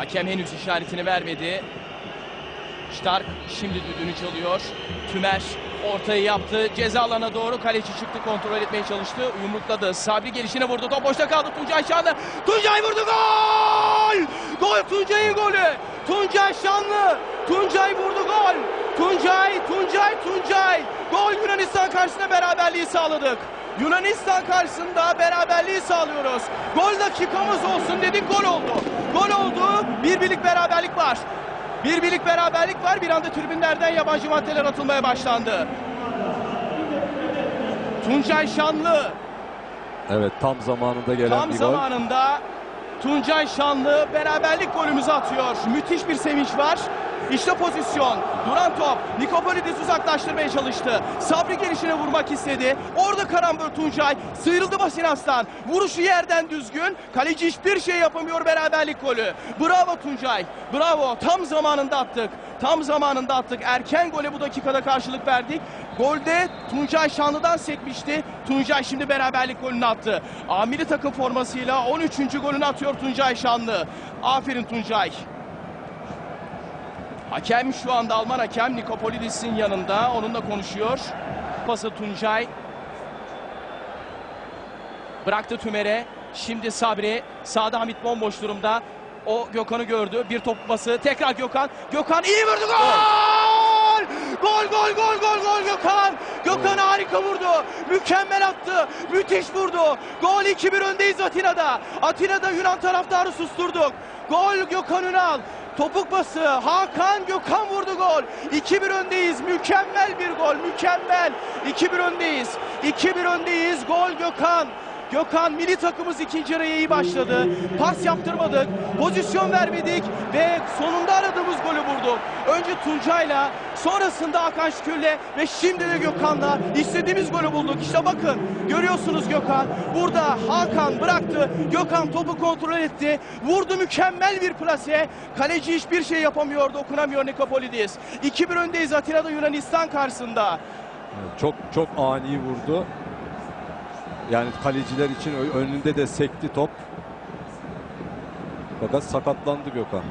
Hakem henüz işaretini vermedi. Stark şimdi düdüğünü çalıyor. Tümer ortayı yaptı. Ceza alana doğru kaleci çıktı. Kontrol etmeye çalıştı. Yumrukladı. Sabri gelişine vurdu. Top boşta kaldı. Tuncay Şanlı. Tuncay vurdu. Gol! Gol Tuncay'ın golü. Tuncay Şanlı. Tuncay vurdu gol. Tuncay, Tuncay, Tuncay. Gol Yunanistan karşısında beraberliği sağladık. Yunanistan karşısında beraberliği sağlıyoruz. Gol dakikamız olsun dedik gol oldu. Gol oldu. Bir birlik beraberlik var. Bir birlik beraberlik var. Bir anda tribünlerden yabancı maddeler atılmaya başlandı. Tuncay Şanlı Evet tam zamanında gelen tam bir gol. zamanında Tuncay Şanlı beraberlik golümüzü atıyor. Müthiş bir sevinç var. İşte pozisyon. Duran top. Nikopolidis uzaklaştırmaya çalıştı. Sabri gelişine vurmak istedi. Orada karambol Tuncay. Sıyrıldı Basinas'tan. Vuruşu yerden düzgün. Kaleci hiçbir şey yapamıyor beraberlik golü. Bravo Tuncay. Bravo. Tam zamanında attık. Tam zamanında attık. Erken gole bu dakikada karşılık verdik. Golde Tuncay Şanlı'dan sekmişti. Tuncay şimdi beraberlik golünü attı. Amiri takım formasıyla 13. golünü atıyor Tuncay Şanlı. Aferin Tuncay. Hakem şu anda Alman hakem Nikopolidis'in yanında. Onunla konuşuyor. Pası Tuncay. Bıraktı Tümer'e. Şimdi Sabri. Sağda Hamit bomboş durumda. O Gökhan'ı gördü. Bir top pası. Tekrar Gökhan. Gökhan iyi vurdu. Gol! Gol gol gol gol gol Gökhan. Gökhan harika vurdu. Mükemmel attı. Müthiş vurdu. Gol 2-1 öndeyiz Atina'da. Atina'da Yunan taraftarı susturduk. Gol Gökhan Ünal. Topuk bası Hakan Gökhan vurdu gol. 2-1 öndeyiz. Mükemmel bir gol. Mükemmel. 2-1 öndeyiz. 2-1 öndeyiz. Gol Gökhan. Gökhan milli takımımız ikinci yarıya iyi başladı. Pas yaptırmadık. Pozisyon vermedik ve sonunda aradığımız golü vurduk. Önce Tuncay'la sonrasında Hakan Şükür'le ve şimdi de Gökhan'la istediğimiz golü bulduk. İşte bakın görüyorsunuz Gökhan. Burada Hakan bıraktı. Gökhan topu kontrol etti. Vurdu mükemmel bir plase. Kaleci hiçbir şey yapamıyor. Dokunamıyor Nikopolidis. 2-1 öndeyiz Atina'da Yunanistan karşısında. Çok çok ani vurdu. Yani kaleciler için önünde de sekti top. Fakat sakatlandı Gökhan.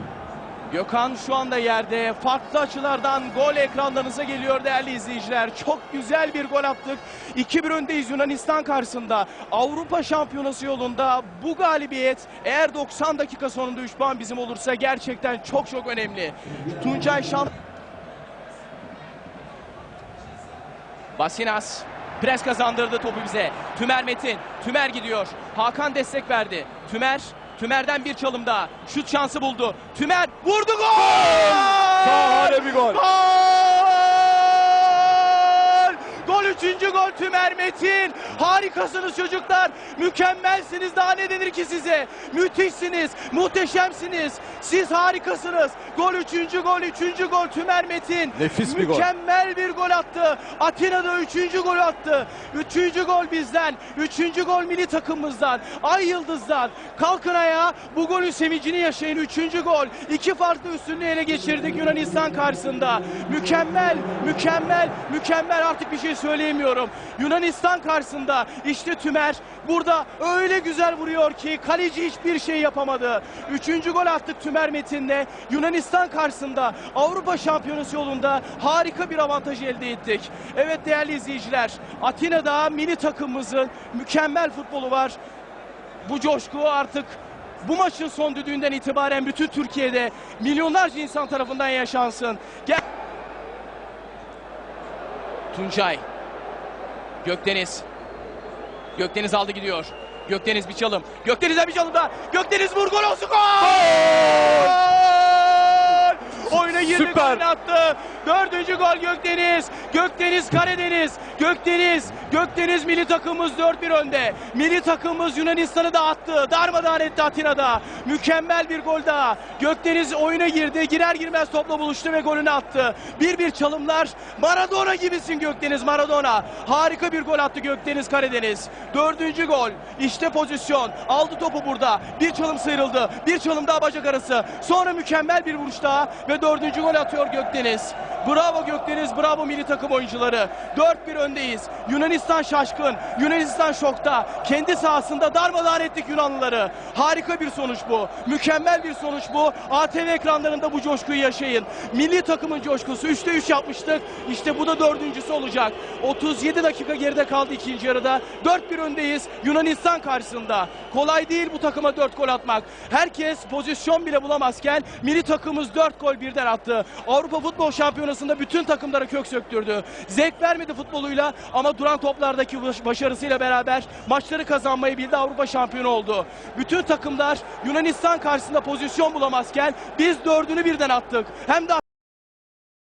Gökhan şu anda yerde. Farklı açılardan gol ekranlarınıza geliyor değerli izleyiciler. Çok güzel bir gol attık. 2-1 öndeyiz Yunanistan karşısında. Avrupa Şampiyonası yolunda bu galibiyet eğer 90 dakika sonunda 3 puan bizim olursa gerçekten çok çok önemli. Tuncay Şan... Basinas pres kazandırdı topu bize. Tümer Metin. Tümer gidiyor. Hakan destek verdi. Tümer Tümer'den bir çalım daha. Şut şansı buldu. Tümer vurdu gol! Şahane bir gol. Gol! Üçüncü gol Tümer Metin. Harikasınız çocuklar. Mükemmelsiniz. Daha ne denir ki size? Müthişsiniz. Muhteşemsiniz. Siz harikasınız. Gol üçüncü gol. Üçüncü gol Tümer Metin. Nefis bir gol. Mükemmel bir gol attı. Atina'da üçüncü gol attı. Üçüncü gol bizden. Üçüncü gol milli takımımızdan. Ay Yıldız'dan. Kalkın ayağa. Bu golün sevincini yaşayın. Üçüncü gol. İki farklı üstünlüğü ele geçirdik Yunanistan karşısında. Mükemmel, mükemmel, mükemmel. Artık bir şey söyleyemiyorum. Yunanistan karşısında işte Tümer burada öyle güzel vuruyor ki kaleci hiçbir şey yapamadı. Üçüncü gol attık Tümer Metin'le. Yunanistan karşısında Avrupa Şampiyonası yolunda harika bir avantaj elde ettik. Evet değerli izleyiciler, Atina'da milli takımımızın mükemmel futbolu var. Bu coşku artık bu maçın son düdüğünden itibaren bütün Türkiye'de milyonlarca insan tarafından yaşansın. Gel. Tuncay. Gökdeniz. Gökdeniz aldı gidiyor. Gökdeniz bir çalım. Gökdeniz'e bir çalım daha. Gökdeniz vur gol gol! Oyuna girdi Süper. golünü attı. Dördüncü gol Gökdeniz. Gökdeniz Karadeniz. Gökdeniz. Gökdeniz milli takımımız 4-1 önde. Milli takımımız Yunanistan'ı da attı. Darmadağın etti Atina'da. Mükemmel bir gol daha. Gökdeniz oyuna girdi. Girer girmez topla buluştu ve golünü attı. Bir bir çalımlar. Maradona gibisin Gökdeniz Maradona. Harika bir gol attı Gökdeniz Karadeniz. Dördüncü gol. İşte pozisyon. Aldı topu burada. Bir çalım sıyrıldı. Bir çalım daha bacak arası. Sonra mükemmel bir vuruş daha ve dördüncü gol atıyor Gökdeniz. Bravo Gökdeniz, bravo milli takım oyuncuları. 4-1 öndeyiz. Yunanistan şaşkın, Yunanistan şokta. Kendi sahasında darmadağın ettik Yunanlıları. Harika bir sonuç bu. Mükemmel bir sonuç bu. ATV ekranlarında bu coşkuyu yaşayın. Milli takımın coşkusu 3'te 3 yapmıştık. İşte bu da dördüncüsü olacak. 37 dakika geride kaldı ikinci yarıda. 4-1 öndeyiz Yunanistan karşısında. Kolay değil bu takıma 4 gol atmak. Herkes pozisyon bile bulamazken milli takımımız 4 gol birden attı. Avrupa Futbol Şampiyonası'nda bütün takımlara kök söktürdü. Zevk vermedi futboluyla ama duran toplardaki baş- başarısıyla beraber maçları kazanmayı bildi. Avrupa şampiyonu oldu. Bütün takımlar Yunanistan karşısında pozisyon bulamazken biz dördünü birden attık. Hem de